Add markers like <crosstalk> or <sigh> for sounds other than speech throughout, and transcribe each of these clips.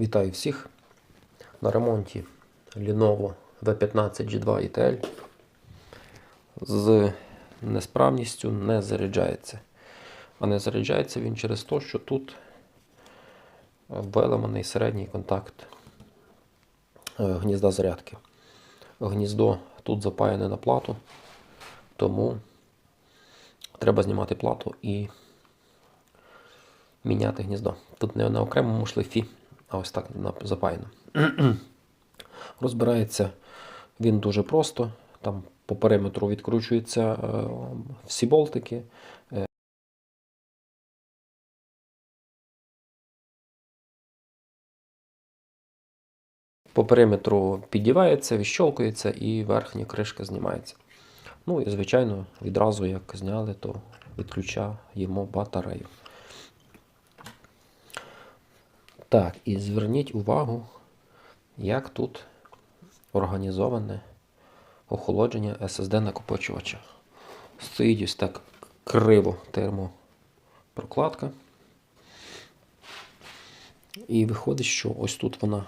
Вітаю всіх. На ремонті Lenovo V15 G2 ETL з несправністю не заряджається. А не заряджається він через те, що тут виламаний середній контакт е, гнізда зарядки. Гніздо тут запаяне на плату, тому треба знімати плату і міняти гніздо. Тут не на окремому шлейфі, а ось так запаяно. <clears throat> Розбирається він дуже просто. Там по периметру відкручуються е, всі болтики. Е, По периметру піддівається, відщолкується і верхня кришка знімається. Ну і, звичайно, відразу як зняли, то відключаємо батарею. Так, і зверніть увагу, як тут організоване охолодження SSD накопичувача. Стоїть ось так криво термопрокладка. І виходить, що ось тут вона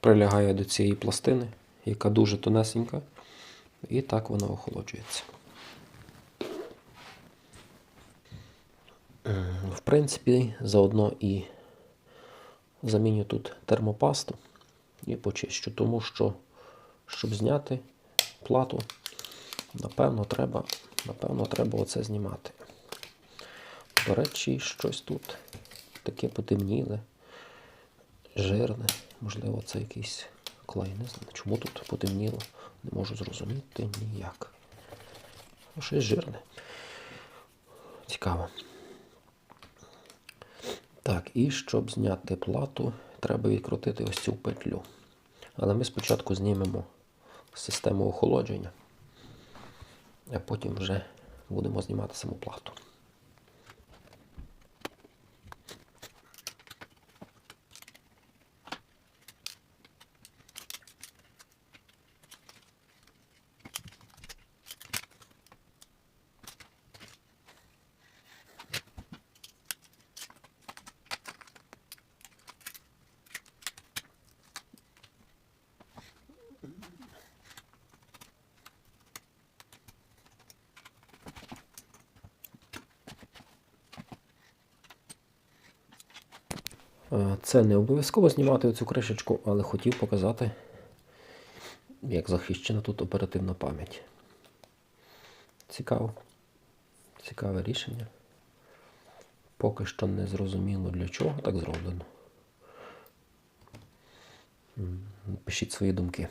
прилягає до цієї пластини, яка дуже тонесенька, і так вона охолоджується. В принципі, заодно і заміню тут термопасту і почищу, тому що, щоб зняти плату, напевно, треба, напевно, треба оце знімати. До речі, щось тут таке потемніле, жирне. Можливо, це якийсь клей. Не знаю, чому тут потемніло. Не можу зрозуміти ніяк. Щось жирне. Цікаво. Так, і щоб зняти плату, треба відкрутити ось цю петлю. Але ми спочатку знімемо систему охолодження, а потім вже будемо знімати саму плату. Це не обов'язково знімати цю кришечку, але хотів показати, як захищена тут оперативна пам'ять. Цікаво. Цікаве рішення. Поки що не зрозуміло для чого так зроблено. Пишіть свої думки.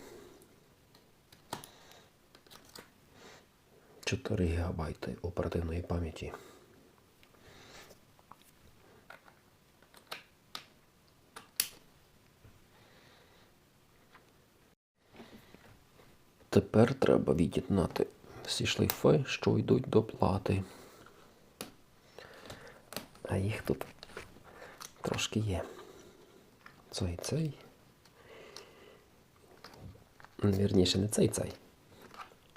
4 ГБ оперативної пам'яті. Тепер треба від'єднати всі шлейфи, що йдуть до плати. А їх тут трошки є. Цей цей. Вірніше, не цей цей.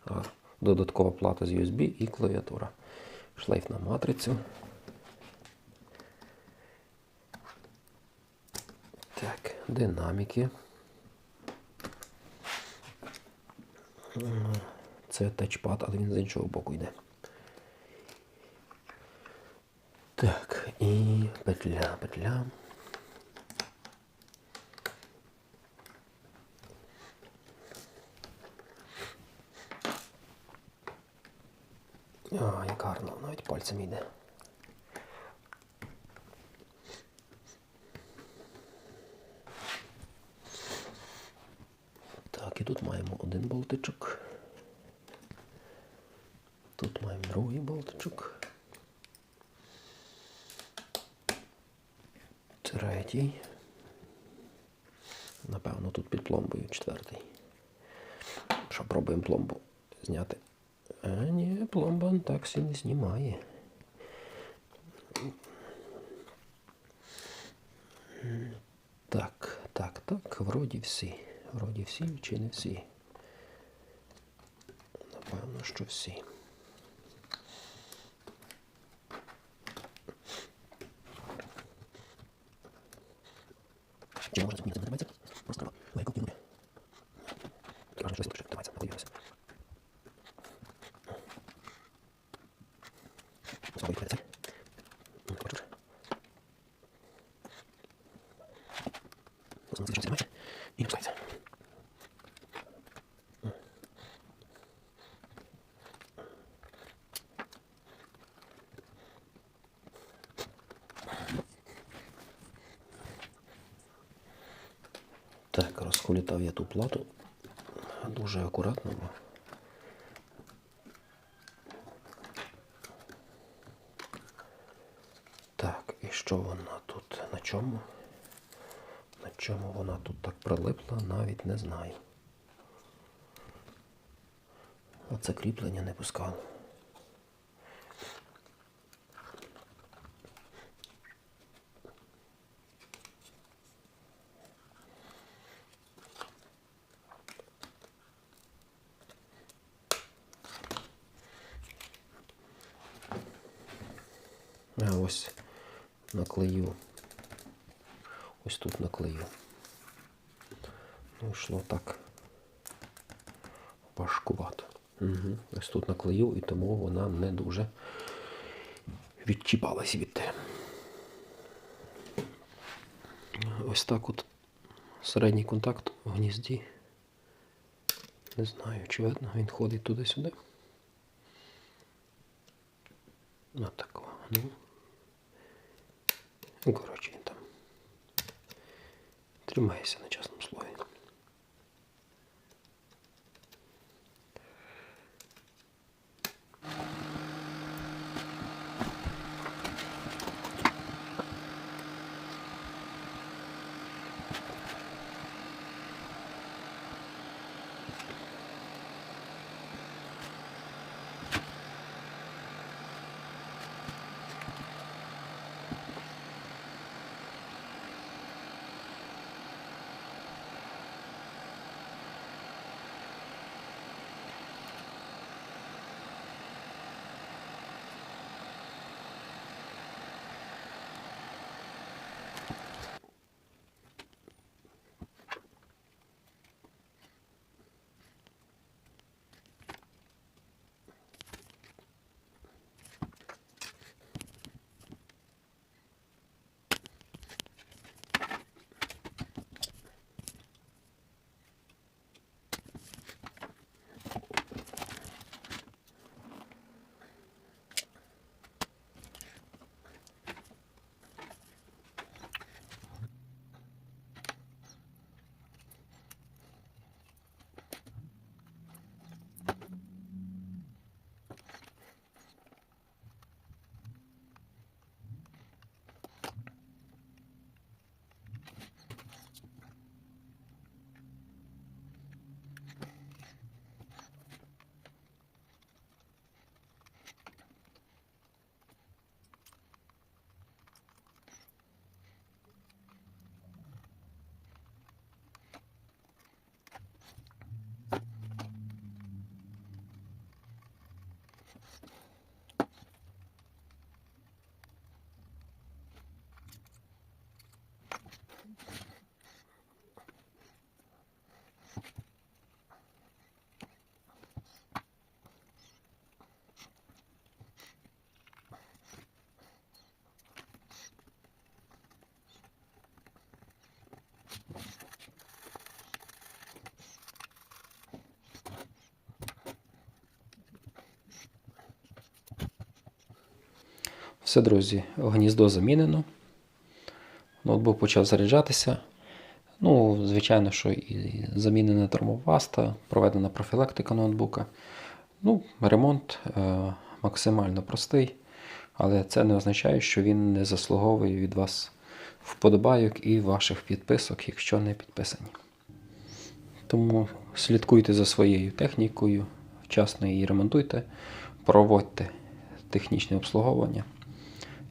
А додаткова плата з USB і клавіатура. Шлейф на матрицю. Так, динаміки. Це тачпад, але він з іншого боку йде. Так, і петля, петля. А, як гарно, навіть пальцем йде. Так, і тут маємо один болтичок. Тут маємо другий болтичок. Третій. Напевно, тут під пломбою четвертий. Що, пробуємо пломбу зняти. А, ні, пломба так не знімає. Так, так, так, вроді всі. Вроді всі чи не всі. Напевно, що всі. не можна змінити, не тримається. Просто треба легко кинути. Важно, щось ще тримається, надіюся. Спробуй відкрити цей. Ну, побачиш? Просто не щось тримається і не пускається. Так, розколітав я ту плату дуже акуратно. Так, і що вона тут? На чому? На чому вона тут так прилипла, навіть не знаю. Оце кріплення не пускало. Ось наклею. Ось тут наклею. Ну, йшло так важкувато. Угу. Ось тут наклею, і тому вона не дуже відчіпалась від. те. Ось так от середній контакт в гнізді. Не знаю, чи видно, він ходить туди-сюди. От такого. Ну. Ну, коротше, він там. Тримається на чесному Все, друзі, гніздо замінено. Ноутбук почав заряджатися. Ну, звичайно, що і замінена термопаста, проведена профілактика ноутбука. Ну, ремонт е, максимально простий, але це не означає, що він не заслуговує від вас вподобайок і ваших підписок, якщо не підписані. Тому слідкуйте за своєю технікою, вчасно її ремонтуйте, проводьте технічне обслуговування.